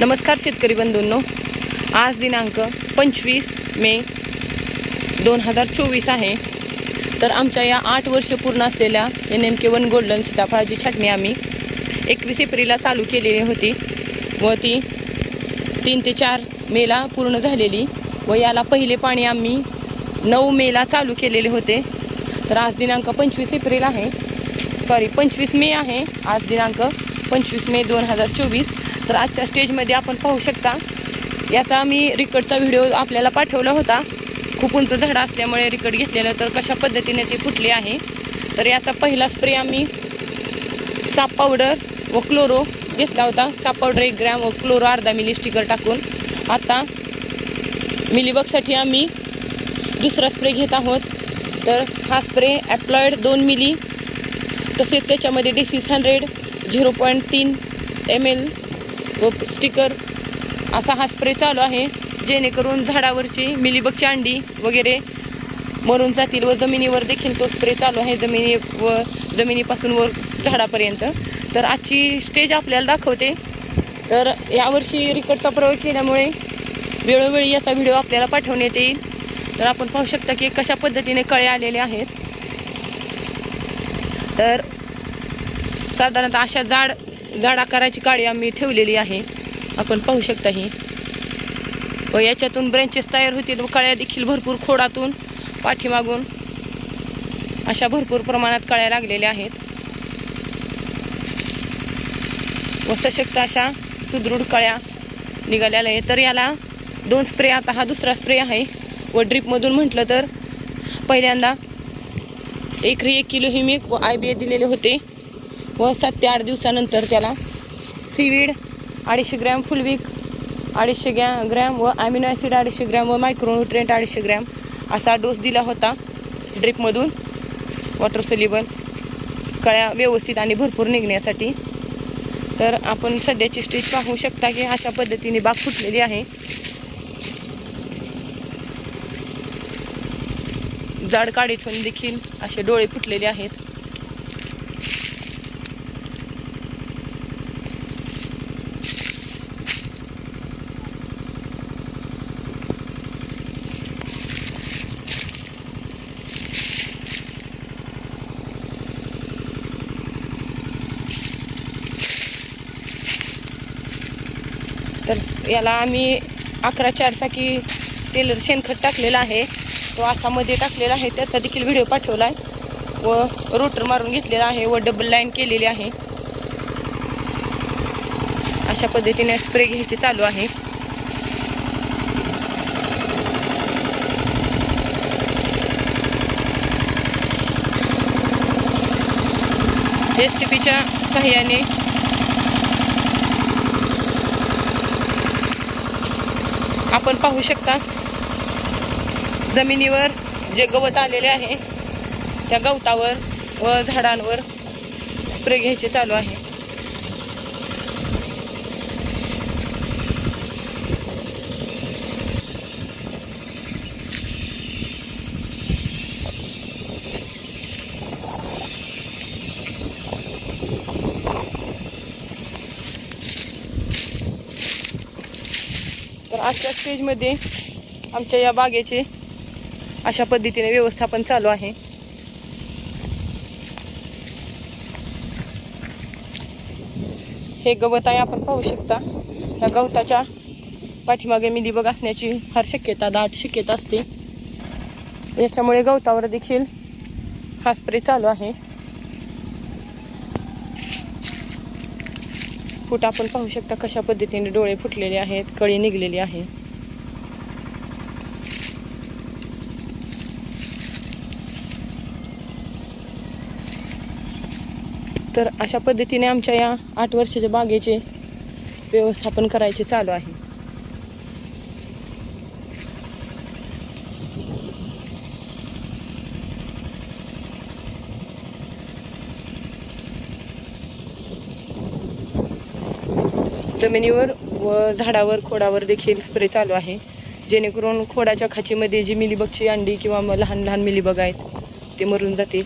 नमस्कार शेतकरी बंधूंनो. आज दिनांक पंचवीस मे दोन हजार चोवीस आहे. तर आमच्या या आठ वर्ष पूर्ण असलेल्या N M K one golden सीताफळाची छाटणी आम्ही एकवीस एप्रिलला चालू केलेली होती व ती तीन ते चार मेला पूर्ण झालेली व याला पहिले पाणी आम्ही नऊ मेला चालू केलेले होते. तर आज दिनांक पंचवीस एप्रिल आहे. सॉरी पंचवीस मे आहे. आज दिनांक पंचवीस मे दोन हजार चोवीस. तर आजच्या स्टेजमध्ये आपण पाहू शकता याचा मी रिकॉर्डचा व्हिडिओ आपल्याला पाठवला होता. खूप उंच झाडं असल्यामुळे रिकड घेतलेलं तर कशा पद्धतीने ते फुटले आहे. तर याचा पहिला स्प्रे आम्ही साप पावडर व क्लोरो घेतला होता. साप पावडर एक ग्रॅम व क्लोरो अर्धा मिली स्टिकर टाकून. आता मिलीबगसाठी आम्ही दुसरा स्प्रे घेत आहोत. तर हा स्प्रे ॲप्लॉइड दोन मिली तसेच त्याच्यामध्ये डेसिस हंड्रेड झिरो पॉईंट तीन एम एल व स्टिकर असा हा स्प्रे चालू आहे जेणेकरून झाडावरची मिलीबगची अंडी वगैरे मरून जातील व जमिनीवर देखील तो स्प्रे चालू आहे जमिनी व जमिनीपासून वर झाडापर्यंत. तर आजची स्टेज आपल्याला दाखवते. तर यावर्षी रिकटचा प्रयोग केल्यामुळे वेळोवेळी याचा व्हिडिओ आपल्याला पाठवण्यात येईल. तर आपण पाहू शकता की कशा पद्धतीने कळे आलेले आहेत. तर साधारणतः अशा जाड जाड आकाराची काळी आम्ही ठेवलेली आहे. आपण पाहू शकता ही. व याच्यातून ब्रँचेस तयार होतील व कळ्या देखील भरपूर खोडातून पाठीमागून अशा भरपूर प्रमाणात कळ्या लागलेल्या आहेत. व सशक्त अशा सुदृढ कळ्या निघालेल्या आहेत. तर याला दोन स्प्रे आता हा दुसरा स्प्रे आहे. व ड्रीपमधून म्हटलं तर पहिल्यांदा एकरी एक किलो हिमिक व आय बी ए दिलेले होते. व सात ते आठ दिवसानंतर त्याला सीवीड अडीचशे ग्रॅम फुलवीक अडीचशे ग्रॅ ग्रॅम व ॲमिनो ॲसिड अडीचशे ग्रॅम व मायक्रोन्युट्रेंट अडीचशे ग्रॅम असा डोस दिला होता ड्रिपमधून. वॉटर सोल्युबल कळ्या व्यवस्थित आणि भरपूर निघण्यासाठी. तर आपण सध्याची स्टेज पाहू शकता की अशा पद्धतीने बाग फुटलेली आहे. जाड काडीतून देखील असे डोळे फुटलेले आहेत. तर याला आम्ही अकरा चार चाकी टेलर शेणखत टाकलेला आहे. तो आसामध्ये टाकलेला आहे. त्याचा देखील व्हिडिओ पाठवला आहे. व रोटर मारून घेतलेला आहे व डबल लाईन केलेली आहे. अशा पद्धतीने स्प्रे घ्यायचे चालू आहे. एस टी पीच्या सहाय्याने आपण पाहू शकता जमिनीवर जे गवत आलेले आहे त्या गवतावर व झाडांवर स्प्रे घ्यायचे चालू आहे. आजच्या स्टेजमध्ये आमच्या या बागेचे अशा पद्धतीने व्यवस्थापन चालू आहे. हे गवत आहे आपण पाहू शकता. या गवताच्या पाठीमागे मिलीबग असण्याची फार शक्यता दाट शक्यता असते. याच्यामुळे गवतावर देखील हा स्प्रे चालू आहे. फूट आपण पाहू शकता कशा पद्धतीने डोळे फुटलेले आहेत कळी निघलेली आहे. तर अशा पद्धतीने आमच्या या आठ वर्षाच्या बागेचे व्यवस्थापन करायचे चालू आहे. जमिनीवर व झाडावर खोडावर देखील स्प्रे चालू आहे. जेणेकरून खोडाच्या खाचीमध्ये जी मिलीबगची अंडी किंवा मग लहान लहान मिलीबग आहेत ते मरून जातील.